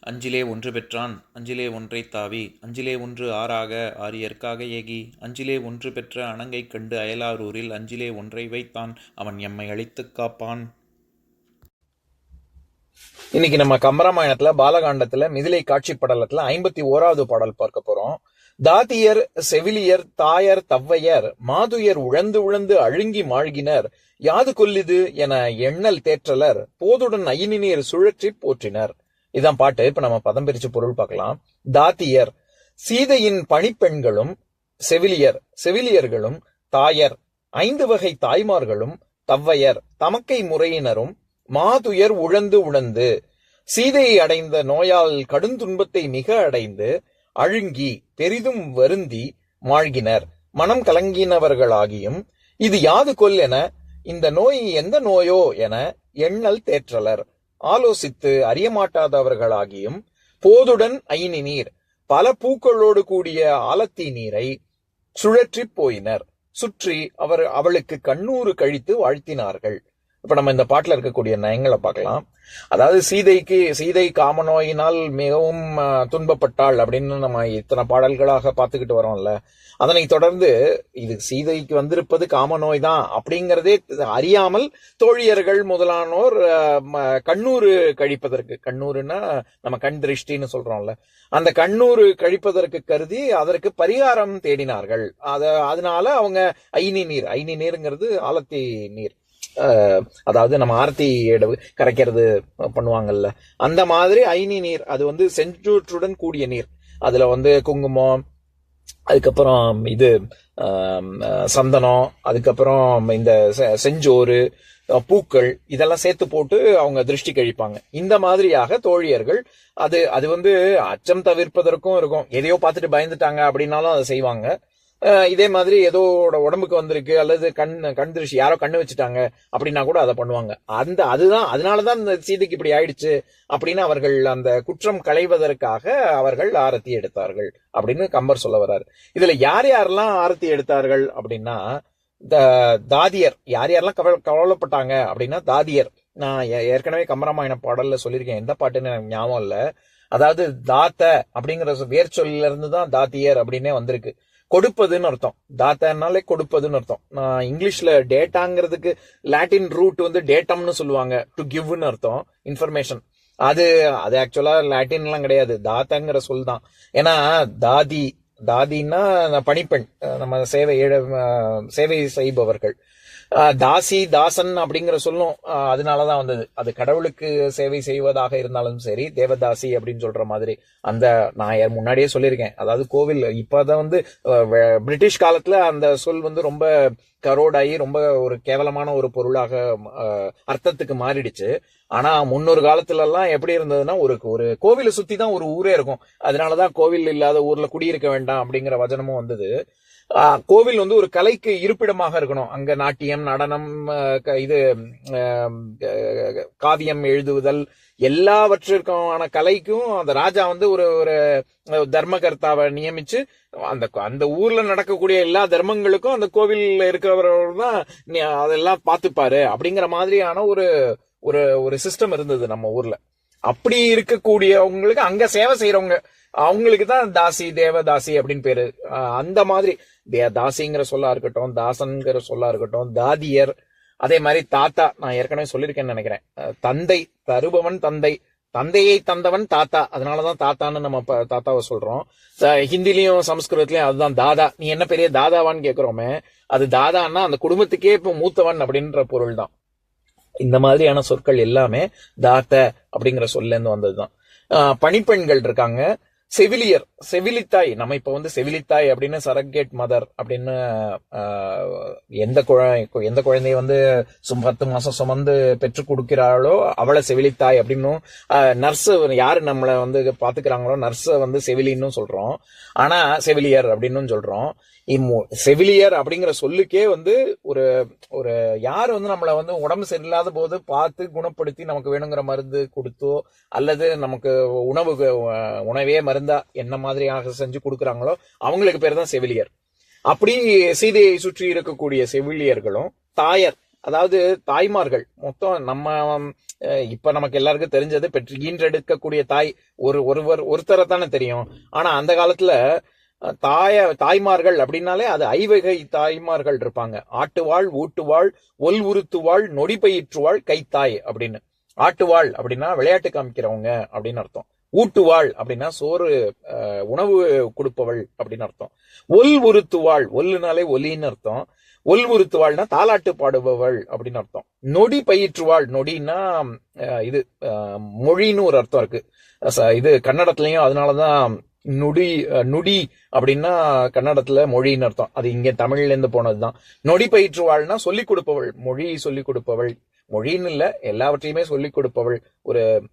அஞ்சிலே ஒன்று பெற்றான் அஞ்சிலே ஒன்றை தாவி அஞ்சிலே ஒன்று ஆறாக ஆரியற்காக ஏகி அஞ்சிலே ஒன்று பெற்ற அணங்கை கண்டு அயலாரூரில் அஞ்சிலே ஒன்றை வைத்தான் அவன் எம்மை அழித்துக் காப்பான். இன்னைக்கு நம்ம கம்பராமாயணத்துல பாலகாண்டத்துல மிதிலை காட்சி படலத்துல ஐம்பத்தி ஓராவது பாடல் பார்க்க போறோம். தாத்தியர் செவிலியர் தாயர் தவ்வையர் மாதுயர் உழந்து உழந்து அழுங்கி மாழ்கினர் யாது கொல்லிது என எண்ணல் தேற்றலர் போதுடன் அயினினியர் சுழற்றி போற்றினர். இதான் பாட்டு. இப்ப நம்ம பதம் பிரிச்சு பொருள் பார்க்கலாம். தாத்தியர். சீதையின் பணிப்பெண்களும் செவிலியர் செவிலியர்களும் தாயர். ஐந்து வகை தாய்மார்களும் தவ்வையர். தமக்கை முறையினரும் மாதுயர் உழந்து உழந்து சீதையை அடைந்த நோயால் கடுந்துன்பத்தை மிக அடைந்து அழுங்கி பெரிதும் வருந்தி மாழ்கினர். மனம் கலங்கினவர்களாகியும் இது யாது கொல் என இந்த நோய் எந்த நோயோ என எண்ணல் தேற்றலர். ஆலோசித்து அறியமாட்டாதவர்களாகியும் போதுடன் ஐனி நீர் பல பூக்களோடு கூடிய ஆலத்தி நீரை சுழற்றிப் போயினர். சுற்றி அவர் அவளுக்கு கண்ணூறு கழித்து வாழ்த்தினார்கள். இப்ப நம்ம இந்த பாட்டுல இருக்கக்கூடிய நயங்களை பார்க்கலாம். அதாவது சீதைக்கு சீதை காமநோயினால் மிகவும் துன்பப்பட்டாள் அப்படின்னு நம்ம இத்தனை பாடல்களாக பார்த்துக்கிட்டு வரோம்ல. அதனை தொடர்ந்து இது சீதைக்கு வந்திருப்பது காமநோய் தான் அப்படிங்கறதே அறியாமல் தோழியர்கள் முதலானோர் கண்ணூர் கண்ணூறு கழிப்பதற்கு கண்ணூறுன்னா நம்ம கண் திருஷ்டின்னு சொல்றோம்ல. அந்த கண்ணூறு கழிப்பதற்கு கருதி அதற்கு பரிகாரம் தேடினார்கள். அத அதனால அவங்க ஐனி நீர் ஐனி நீருங்கிறது ஆலத்தி நீர். அதாவது நம்ம ஆர்த்தி கரைக்கிறது பண்ணுவாங்கல்ல. அந்த மாதிரி ஐனி நீர் அது வந்து செஞ்சூற்றுடன் கூடிய நீர். அதுல வந்து குங்குமம் அதுக்கப்புறம் இது சந்தனம் அதுக்கப்புறம் இந்த செ- செஞ்சோறு பூக்கள் இதெல்லாம் சேர்த்து போட்டு அவங்க திருஷ்டி கழிப்பாங்க. இந்த மாதிரியாக தோழியர்கள் அது அது வந்து அச்சம் தவிர்ப்பதற்கும் இருக்கும். எதையோ பார்த்துட்டு பயந்துட்டாங்க அப்படின்னாலும் அதை செய்வாங்க. இதே மாதிரி ஏதோ உடம்புக்கு வந்திருக்கு அல்லது கண் கண் திருஷ்டி யாரோ கண்ணு வச்சுட்டாங்க அப்படின்னா கூட அதை பண்ணுவாங்க. அந்த அதுதான் அதனாலதான் இந்த சீதைக்கு இப்படி ஆயிடுச்சு அப்படின்னு அவர்கள் அந்த குற்றம் களைவதற்காக அவர்கள் ஆரத்தி எடுத்தார்கள் அப்படின்னு கம்பர் சொல்ல வர்றாரு. இதுல யார் யாரெல்லாம் ஆரத்தி எடுத்தார்கள் அப்படின்னா தாதியர். யார் யாரெல்லாம் கவ கவலைப்பட்டாங்க அப்படின்னா தாதியர். நான் ஏ- ஏற்கனவே கம்பராமாயண பாடல்ல சொல்லியிருக்கேன். எந்த பாட்டுன்னு எனக்கு ஞாபகம் இல்லை. அதாவது தாத்த அப்படிங்கிற சொ- வேர் இருந்து தான் தாத்தியர் அப்படின்னே வந்திருக்கு. கொடுப்பதுன்னு அர்த்தம். தாத்தனாலே கொடுப்பதுன்னு அர்த்தம். நான் இங்கிலீஷ்ல டேட்டாங்கிறதுக்கு லாட்டின் ரூட் வந்து டேட்டம்னு சொல்லுவாங்க. டு கிவ்னு அர்த்தம். இன்ஃபர்மேஷன் அது அது ஆக்சுவலா லாட்டின்லாம் கிடையாது. தாத்தாங்கிற சொல் தான் ஏன்னா தாதி தாதின்னா பணிப்பெண். நம்ம சேவை சேவை செய்பவர்கள். தாசி தாசன் அப்படிங்கிற சொல்லும் அஹ் அதனாலதான் வந்தது. அது கடவுளுக்கு சேவை செய்வதாக இருந்தாலும் சரி தேவதாசி அப்படின்னு சொல்ற மாதிரி அந்த நான் முன்னாடியே சொல்லியிருக்கேன். அதாவது கோவில் இப்பதான் வந்து அஹ், பிரிட்டிஷ் காலத்துல அந்த சொல் வந்து ரொம்ப கரோடாயி ரொம்ப ஒரு கேவலமான ஒரு பொருளாக அர்த்தத்துக்கு மாறிடுச்சு. ஆனா முன்னொரு காலத்துல எல்லாம் எப்படி இருந்ததுன்னா ஒரு ஒரு கோவிலை சுத்தி தான் ஒரு ஊரே இருக்கும். அதனாலதான் கோவில் இல்லாத ஊர்ல குடியிருக்க வேண்டாம் அப்படிங்கிற வச்சனமும் வந்தது. கோவில் வந்து ஒரு கலைக்கு இருப்பிடமாக இருக்கணும். அங்க நாட்டியம் நடனம் க- இது காவியம் எழுதுவதல் எல்லாவற்றிற்கான கலைக்கும் அந்த ராஜா வந்து ஒரு ஒரு தர்மகர்த்தாவை நியமிச்சு அந்த அந்த ஊர்ல நடக்கக்கூடிய எல்லா தர்மங்களுக்கும் அந்த கோவில்ல இருக்கிறவர் தான் அதெல்லாம் பார்த்துப்பாரு அப்படிங்கிற மாதிரியான ஒரு ஒரு ஒரு சிஸ்டம் இருந்தது நம்ம ஊர்ல. அப்படி இருக்கக்கூடியவங்களுக்கு அங்க சேவை செய்யறவங்க அவங்களுக்கு தான் தாசி தேவதாசி அப்படின்னு பேரு. அந்த மாதிரி. தாசிங்கிற சொல்லா இருக்கட்டும் தாசன்கிற சொல்லா இருக்கட்டும் தாதியர் அதே மாதிரி தாத்தா நான் ஏற்கனவே சொல்லியிருக்கேன்னு நினைக்கிறேன். தந்தை தருபவன் தந்தை தந்தையை தந்தவன் தாத்தா. அதனாலதான் தாத்தான்னு நம்ம தாத்தாவை சொல்றோம். ஹிந்திலையும் சமஸ்கிருதத்திலயும் அதுதான் தாதா. நீ என்ன பெரிய தாதாவான்னு கேக்குறோமே அது தாதான்னா அந்த குடும்பத்துக்கே இப்ப மூத்தவன் அப்படின்ற பொருள் தான் இந்த மாதிரியான சொற்கள் எல்லாமே தாத்த அப்படிங்கிற சொல்ல இருந்து வந்ததுதான் பணிப்பெண்கள் இருக்காங்க. செவிலியர் செவிலித்தாய். நம்ம இப்ப வந்து செவிலித்தாய் அப்படின்னு சரகேட் மதர் அப்படின்னு எந்த குழந்தை எந்த குழந்தைய வந்து சும் பத்து மாசம் சுமந்து பெற்று கொடுக்கிறாளோ அவளை செவிலித்தாய் அப்படின்னும் நர்ஸ் யாரு நம்மளை வந்து பாத்துக்கிறாங்களோ நர்ஸ வந்து செவிலின்னு சொல்றோம். ஆனா செவிலியர் அப்படின்னு சொல்றோம். செவிலியர் அப்படிங்கிற சொல்லுக்கே வந்து ஒரு ஒரு யார் வந்து நம்மள வந்து உடம்பு சரியில்லாத போது பார்த்து குணப்படுத்தி நமக்கு வேணுங்கிற மருந்து கொடுத்தோ அல்லது நமக்கு உணவு உணவே மருந்தா என்ன மாதிரியாக செஞ்சு கொடுக்குறாங்களோ அவங்களுக்கு பேர் தான் செவிலியர். அப்படி சீதையை சுற்றி இருக்கக்கூடிய செவிலியர்களும் தாயர் அதாவது தாய்மார்கள் மொத்தம் நம்ம இப்ப நமக்கு எல்லாருக்கும் தெரிஞ்சது பெற்று ஈன்றெடுக்கக்கூடிய தாய் ஒரு ஒருவர் ஒருத்தரை தானே தெரியும். ஆனா அந்த காலத்துல தாய தாய்மார்கள் அப்படின்னாலே அது ஐவகை தாய்மார்கள் இருப்பாங்க. ஆட்டுவாள் ஊட்டுவாள் ஒல் உறுத்துவாள் நொடி பயிற்றுவாள் கைத்தாய் அப்படின்னு. ஆட்டுவாள் அப்படின்னா விளையாட்டு காமிக்கிறவங்க அப்படின்னு அர்த்தம். ஊட்டுவாள் அப்படின்னா சோறு உணவு கொடுப்பவள் அப்படின்னு அர்த்தம். ஒல் உறுத்துவாள் ஒல்லுனாலே ஒலின்னு அர்த்தம். ஒல் உறுத்துவாள்னா தாலாட்டு பாடுபவள் அப்படின்னு அர்த்தம். நொடி பயிற்றுவாள் நொடின்னா இது மொழின்னு ஒரு அர்த்தம் இருக்கு. இது கன்னடத்துலயும் அதனாலதான் நுடி நொடி நுடி அப்படின்னா கன்னடத்துல மொழின்னு அர்த்தம். அது இங்க தமிழ்ல இருந்து போனதுதான். நொடி பயிற்றுவாள்னா சொல்லிக் கொடுப்பவள். மொழி சொல்லிக் கொடுப்பவள். மொழின்னு இல்ல எல்லாவற்றையுமே சொல்லிக் கொடுப்பவள். ஒரு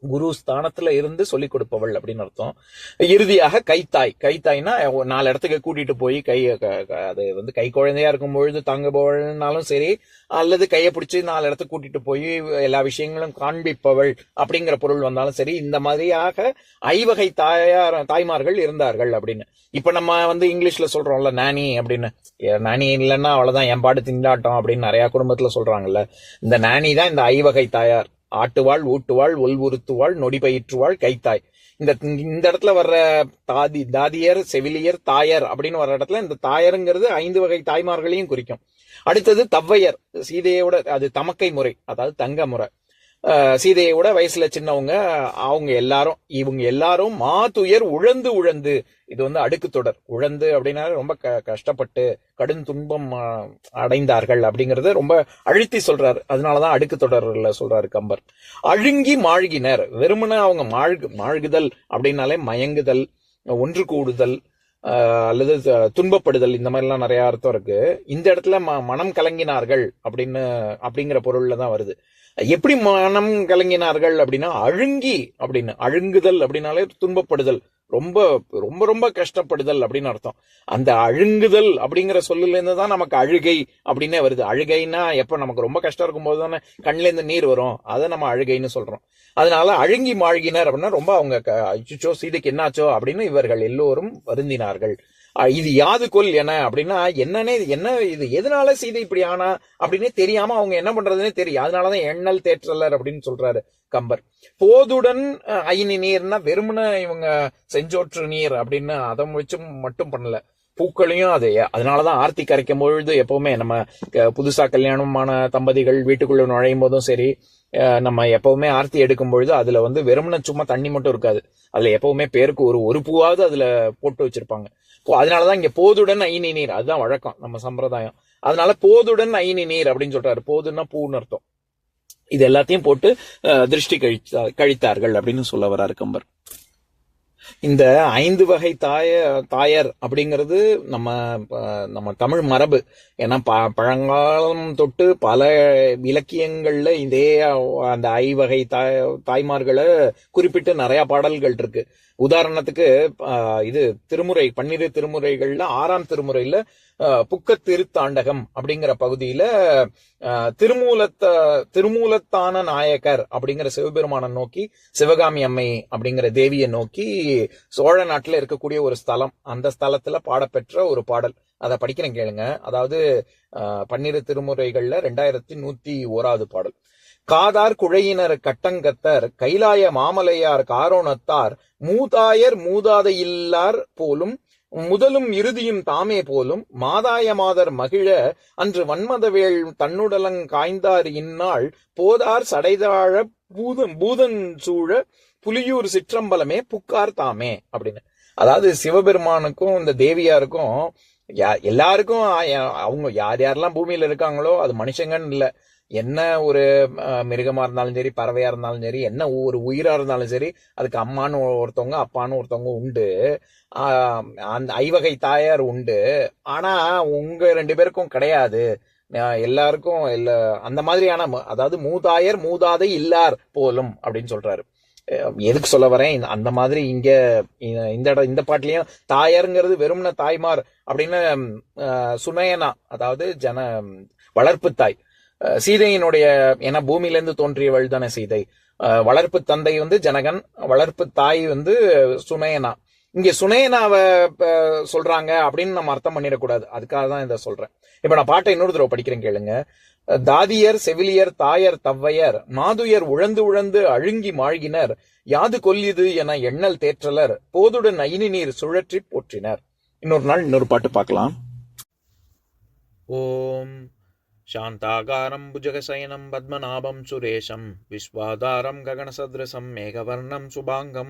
குரு ஸ்தானத்துல இருந்து சொல்லிக் கொடுப்பவள் அப்படின்னு அர்த்தம். இறுதியாக கைத்தாய். கைத்தாய்னா நாலு இடத்துக்கு கூட்டிட்டு போய் கை அது வந்து கை குழந்தையா இருக்கும் பொழுது தங்குபவள்னாலும் சரி அல்லது கையை பிடிச்சி நாலு இடத்துக்கு கூட்டிட்டு போய் எல்லா விஷயங்களும் காண்பிப்பவள் அப்படிங்கிற பொருள் வந்தாலும் சரி இந்த மாதிரியாக ஐவகை தாயார் தாய்மார்கள் இருந்தார்கள் அப்படின்னு. இப்ப நம்ம வந்து இங்கிலீஷ்ல சொல்றோம்ல நானி அப்படின்னு. நானி இல்லைன்னா அவ்வளவுதான் என் பாடு திண்டாட்டம் அப்படின்னு நிறைய குடும்பத்துல சொல்றாங்கல்ல. இந்த நானி தான் இந்த ஐவகை தாயார். ஆட்டுவாள் ஊட்டுவாள் ஒல்வுறுத்துவாள் நொடி பயிற்றுவாள் கைத்தாய். இந்த இந்த இடத்துல வர்ற தாதி தாதியர் செவிலியர் தாயர் அப்படின்னு வர்ற இடத்துல இந்த தாயருங்கிறது ஐந்து வகை தாய்மார்களையும் குறிக்கும். அடுத்தது தவ்வையர் சீதையோட அது தமக்கை முறை அதாவது தங்க முறை. சீதையை விட வயசுல சின்னவங்க அவங்க எல்லாரும் இவங்க எல்லாரும் மாத்துயர் உழந்து உழந்து இது வந்து அடுக்கு தொடர். உழந்து அப்படின்னா ரொம்ப க- கஷ்டப்பட்டு கடும் துன்பம் அடைந்தார்கள் அப்படிங்கறத ரொம்ப அழுத்தி சொல்றாரு. அதனாலதான் அடுக்கு தொடர்ல சொல்றாரு கம்பர். அழுங்கி மாழ்கினர். வெறுமனே அவங்க மாழ்கு மாழ்குதல் அப்படின்னாலே மயங்குதல் ஒன்று கூடுதல் அல்லது துன்பப்படுதல் இந்த மாதிரிலாம் நிறைய அர்த்தம் இருக்கு. இந்த இடத்துல ம- மனம் கலங்கினார்கள் அப்படின்னு அப்படிங்கிற பொருள்ல தான் வருது. எப்படி மனம் கலங்கினார்கள் அப்படின்னா அழுங்கி அப்படின்னு அழுங்குதல் அப்படின்னாலே துன்பப்படுதல் ரொம்ப ரொம்ப ரொம்ப கஷ்டப்படுதல் அப்படின்னு அர்த்தம். அந்த அழுங்குதல் அப்படிங்கிற சொல்லுலேருந்து தான் நமக்கு அழுகை அப்படின்னே வருது. அழுகைன்னா எப்போ நமக்கு ரொம்ப கஷ்டம் இருக்கும்போது தானே கண்லேருந்து நீர் வரும். அதை நம்ம அழுகைன்னு சொல்கிறோம் அதனால அழுங்கி மாழ்கினர் அப்படின்னா ரொம்ப அவங்க அச்சுச்சோ சீதைக்கு என்னாச்சோ அப்படின்னு இவர்கள் எல்லோரும் வருந்தினார்கள். இது யாது கொல் என அப்படின்னா என்னன்னே இது என்ன இது எதனால சீதை இப்படி ஆனா அப்படின்னே தெரியாம அவங்க என்ன பண்றதுன்னே தெரியும். அதனாலதான் எண்ணல் தேற்றலர் அப்படின்னு சொல்றாரு கம்பர். போதுடன் ஐனி நீர்னா வெறுமன இவங்க செஞ்சோற்று நீர் அப்படின்னு அதை வச்சு மட்டும் பண்ணல. பூக்களையும் அது அதனாலதான் ஆர்த்தி கரைக்கும் பொழுது எப்பவுமே நம்ம புதுசா கல்யாணமான தம்பதிகள் வீட்டுக்குள்ள நுழையும் போதும் சரி நம்ம எப்பவுமே ஆர்த்தி எடுக்கும் பொழுது அதுல வந்து வெறுமன சும்மா தண்ணி மட்டும் இருக்காது. அதுல எப்பவுமே பேருக்கு ஒரு ஒரு பூவாவது அதுல போட்டு வச்சிருப்பாங்க. இப்போ அதனாலதான் இங்க போதுடன் ஐநி நீர். அதுதான் வழக்கம் நம்ம சம்பிரதாயம். அதனால போதுடன் ஐநி நீர் அப்படின்னு சொல்றாரு. போதுன்னா பூன்னு அர்த்தம். இது எல்லாத்தையும் போட்டு அஹ், திருஷ்டி கழிச்சா கழித்தார்கள் அப்படின்னு சொல்ல வராரு கம்பர். இந்த ஐந்து வகை தாய தாயர் அப்படிங்கிறது நம்ம நம்ம தமிழ் மரபு. ஏன்னா ப- பழங்காலம் தொட்டு பல இலக்கியங்கள்ல இதே அந்த ஐவகை தாய் தாய்மார்களை குறிப்பிட்டு நிறைய பாடல்கள் இருக்கு. உதாரணத்துக்கு இது திருமுறை பன்னிரு திருமுறைகள்ல ஆறாம் திருமுறையில அஹ், திருத்தாண்டகம் அப்படிங்கிற பகுதியில திருமூலத்த திருமூலத்தான நாயக்கர் அப்படிங்கிற சிவபெருமானை நோக்கி சிவகாமி அம்மை அப்படிங்கிற தேவியை நோக்கி சோழ நாட்டுல இருக்கக்கூடிய ஒரு ஸ்தலம். அந்த ஸ்தலத்துல பாடப்பெற்ற ஒரு பாடல். அதை படிக்கிறேன் கேளுங்க. அதாவது பன்னிரு திருமுறைகள்ல ரெண்டாயிரத்தி நூத்தி ஓராவது பாடல். காதார் குழையினர் கட்டங்கத்தர் கைலாய மாமலையார் காரோணத்தார் மூதாயர் மூதாதையில்லார் போலும் முதலும் இறுதியும் தாமே போலும் மாதாய மாதர் மகிழ அன்று வன்மதவேள் தன்னுடலங் காய்ந்தார் இந்நாள் போதார் சடைதாழ பூதம் பூதன் சூழ புலியூர் சிற்றம்பலமே புக்கார் தாமே அப்படின்னு. அதாவது சிவபெருமானுக்கும் இந்த தேவியாருக்கும் யா- எல்லாருக்கும் அவங்க யார் யாரெல்லாம் பூமியில இருக்காங்களோ அது மனுஷங்கன்னு இல்லை. என்ன ஒரு மிருகமா இருந்தாலும் சரி பறவையா இருந்தாலும் சரி என்ன ஒரு உயிரா இருந்தாலும் சரி அதுக்கு அம்மான்னு ஒருத்தவங்க அப்பான்னு ஒருத்தவங்க உண்டு. அந்த ஐவகை தாயார் உண்டு. ஆனா உங்க ரெண்டு பேருக்கும் கிடையாது. எல்லாருக்கும் இல்ல அந்த மாதிரியான ம- அதாவது மூதாயர் மூதாதை இல்லார் போலும் அப்படின்னு சொல்றாரு. எதுக்கு சொல்ல வரேன்? அந்த மாதிரி இங்க இந்த- இந்த இந்த பாட்டுலயும் தாயாருங்கிறது வெறும்ன தாய்மார் அப்படின்னு சுமையனா சுனயனா அதாவது ஜன வளர்ப்பு தாய். சீதையினுடைய ஏன்னா பூமியிலேருந்து தோன்றியவள் தானே சீதை. வளர்ப்பு தந்தை வந்து ஜனகன் வளர்ப்பு தாய் வந்து சுனயனா இங்க சுனேனாவை அஹ், சொல்றாங்க அப்படின்னு நம்ம அர்த்தம் பண்ணிடக்கூடாது அதுக்காக தான் இதை சொல்றேன் இப்ப நான் பாட்டை இன்னொரு தடவை படிக்கிறேன் கேளுங்க தாதியர் செவிலியர் தாயர் தவ்வையர் மாதுயர் உழந்து உழந்து அழுங்கி மாழ்கினர் யாது கொல்லிது என எண்ணல் தேற்றலர் போதுடன் ஐனி நீர் சுழற்றி போற்றினர் இன்னொரு நாள் இன்னொரு பாட்டு பார்க்கலாம் ॐ शान्ताकारं भुजगशयनं पद्मनाभं सुरेशं विश्वाधारं गगनसदृशं मेघवर्णं शुभाङ्गं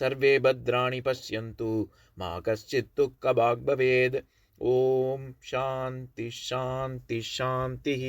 सर्वे भद्राणि पश्यन्तु मा कश्चित् भवेत् ॐ शान्ति शान्ति शान्तिः।